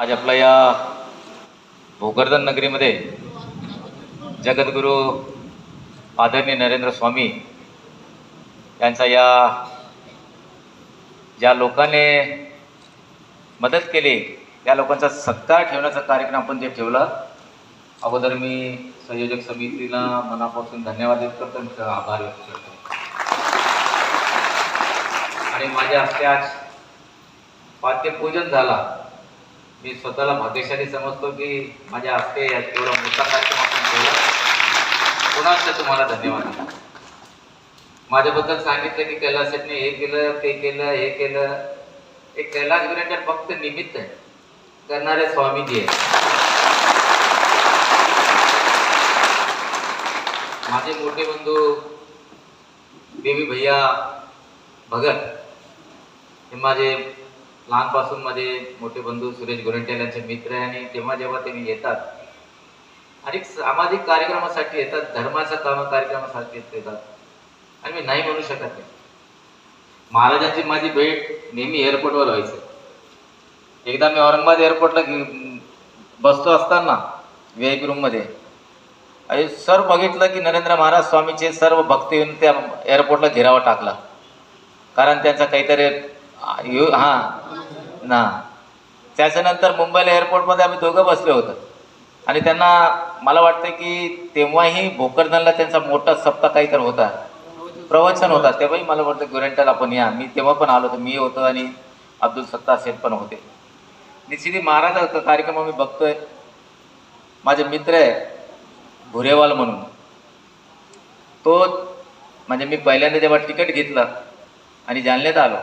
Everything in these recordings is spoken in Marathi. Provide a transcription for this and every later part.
आज आपल्या या भोकरदन नगरीमध्ये जगद्गुरू आदरणीय नरेंद्र स्वामी यांचा या ज्या लोकांनी मदत केली त्या लोकांचा सत्कार ठेवण्याचा कार्यक्रम आपण जे ठेवला अगोदर मी संयोजक समितीला मनापासून धन्यवाद व्यक्त करतो आणि आभार व्यक्त करतो. आणि माझ्या हस्ते आज पाद्यपूजन झाला. मी स्वतःला भाग्यशाली समजतो की माझ्या हस्ते एवढा मोठा कार्यक्रम आपण केला. पुन्हा तुम्हाला धन्यवाद. माझ्याबद्दल सांगितलं की कैलास हे केलं ते केलं हे केलं. हे कैलास गुरेटर फक्त निमित्त आहे. करणारे स्वामीजी आहे माझे मोठे बंधू बेबी भैया भगत हे माझे लहानपासून माझे मोठे बंधू सुरेश गोरंट्याल यांचे मित्र आहे आणि तेव्हा जेव्हा ते येतात आणि सामाजिक कार्यक्रमासाठी येतात धर्माच्या काम कार्यक्रमासाठी येतात. आणि मी नाही म्हणू शकत नाही. महाराजांची माझी भेट नेहमी एअरपोर्टवर व्हायची. एकदा मी औरंगाबाद एअरपोर्टला बसतो असताना व्ही आय पी रूममध्ये आणि सर बघितलं की नरेंद्र महाराज स्वामीचे सर्व भक्त येऊन त्या एअरपोर्टला घेरावा टाकला. कारण त्यांचा काहीतरी यू हां. ना. त्याच्यानंतर मुंबईला एअरपोर्टमध्ये आम्ही दोघं बसलो होतो. आणि त्यांना मला वाटतं की तेव्हाही भोकरदनला त्यांचा मोठा सप्ताह काहीतरी होता. प्रवचन होता. तेव्हाही मला वाटतं गोरेंटल आपण या. मी तेव्हा पण आलो होतो. मी होतो आणि अब्दुल सत्ता सेठ पण होते. निश्चिती महाराजाचा कार्यक्रम आम्ही बघतोय. माझे मित्र आहे भुरेवाल म्हणून. तो म्हणजे मी पहिल्यांदा जेव्हा तिकीट घेतलं आणि जालन्यात आलो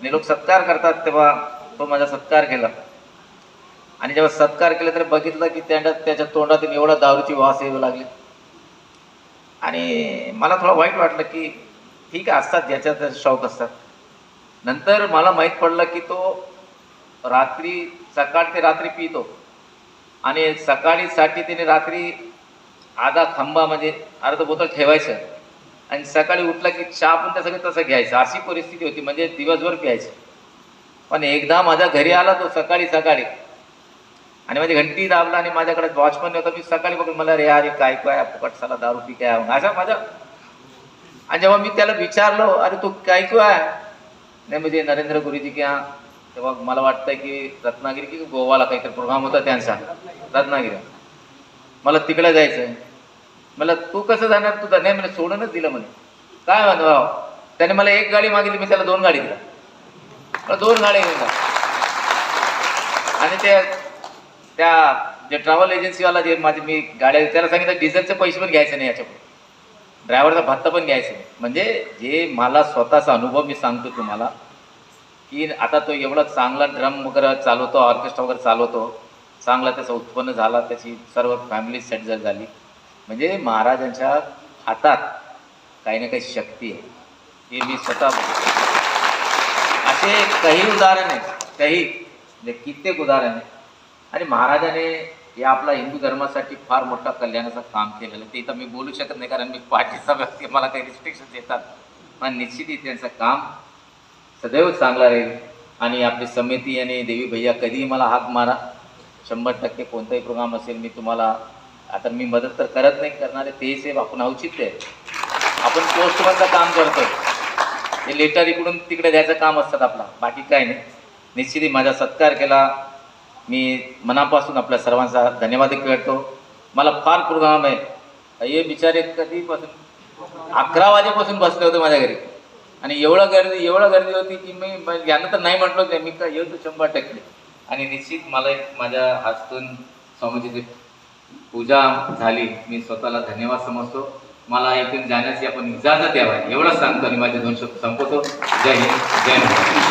आणि लोक सत्कार करतात तेव्हा तो माझा सत्कार केला. आणि जेव्हा सत्कार केला तर बघितलं की त्यांना त्याच्या तोंडातून एवढा दारूची वास येऊ लागली. आणि मला थोडं वाईट वाटलं की ठीक आहे असतात ज्याच्यात शौक असतात. नंतर मला माहीत पडलं की तो रात्री सकाळ ते रात्री पितो. आणि सकाळीसाठी त्याने रात्री आधा खांबा म्हणजे अर्ध बोतल ठेवायचं. आणि सकाळी उठला की चहा पण त्या सगळं तसं घ्यायचं. अशी परिस्थिती होती म्हणजे दिवसभर प्यायचं. पण एकदा माझ्या घरी आला तो सकाळी सकाळी. आणि माझी घंटी दाबला आणि माझ्याकडे वॉचमन होता मी सकाळी बघून मला रे अरे काय काय फुकट साला दारू पी काय? असा माझा. आणि जेव्हा मी त्याला विचारलो अरे तू काय काय आहे? नाही म्हणजे नरेंद्र गुरुजी की हा. तेव्हा मला वाटतं की रत्नागिरी की गोवाला काहीतरी प्रोग्राम होता त्यांचा. रत्नागिरी. मला तिकडे जायचं आहे मला तू कसं जाणार? तुझा नाही मला सोडूनच दिलं म्हणे. काय म्हणतो भाऊ? त्याने मला एक गाडी मागितली मी त्याला दोन गाडी दिला मला दोन गाड्या घेऊन जा आणि त्या त्या जे ट्रॅव्हल एजन्सीवाला जे माझे मी गाड्या त्याला सांगितलं डिझेलचे पैसे पण घ्यायचे नाही याच्यापुढे ड्रायव्हरचा भत्ता पण घ्यायचा नाही. म्हणजे जे मला स्वतःचा अनुभव मी सांगतो तुम्हाला की आता तो एवढा चांगला ड्रम वगैरे चालवतो ऑर्केस्ट्रा वगैरे चालवतो चांगला त्याचं उत्पन्न झाला त्याची सर्व फॅमिली सेट जर झाली म्हणजे महाराजांच्या हातात काही ना काही शक्ती आहे. हे मी स्वतः असे काही उदाहरण आहेत. काही म्हणजे कित्येक उदाहरण आहे आणि महाराजाने या आपला हिंदू धर्मासाठी फार मोठा कल्याणाचं काम केलेलं ते इथं मी बोलू शकत नाही कारण मी पाठीचा व्यक्ती मला काही रिस्ट्रिक्शन देतात पण निश्चितही त्यांचं काम सदैव चांगला राहील. आणि आपली समिती आणि देवी भैया कधीही मला हाक मारा. शंभर टक्के कोणताही प्रोग्राम असेल मी तुम्हाला आता मी मदत तर करत नाही करणारे ते सेफ आपण औचित्य आहे. आपण पोस्टमनचं काम करतो हे लेटर इकडून तिकडे द्यायचं काम असतात आपला. बाकी काय नाही. निश्चितही माझा सत्कार केला. मी मनापासून आपल्या सर्वांचा धन्यवाद करतो. मला फार प्रोग्राम आहे. हे बिचारे कधीपासून? अकरा वाजेपासून बसले होते माझ्या घरी. आणि एवढं गर्दी एवढं गर्दी होती की मी यांना तर नाही म्हटलं नाही मी काय येतो शंभर टक्के. आणि निश्चित मला एक माझ्या हातून स्वामीजीचे पूजा झाली. मी स्वतःला धन्यवाद समजतो. मला इथून जाण्याची आपण इजाजत द्यावा. एवढंच सांगतो आणि माझे दोन शब्द संपवतो. जय हिंद जय महाराष्ट्र.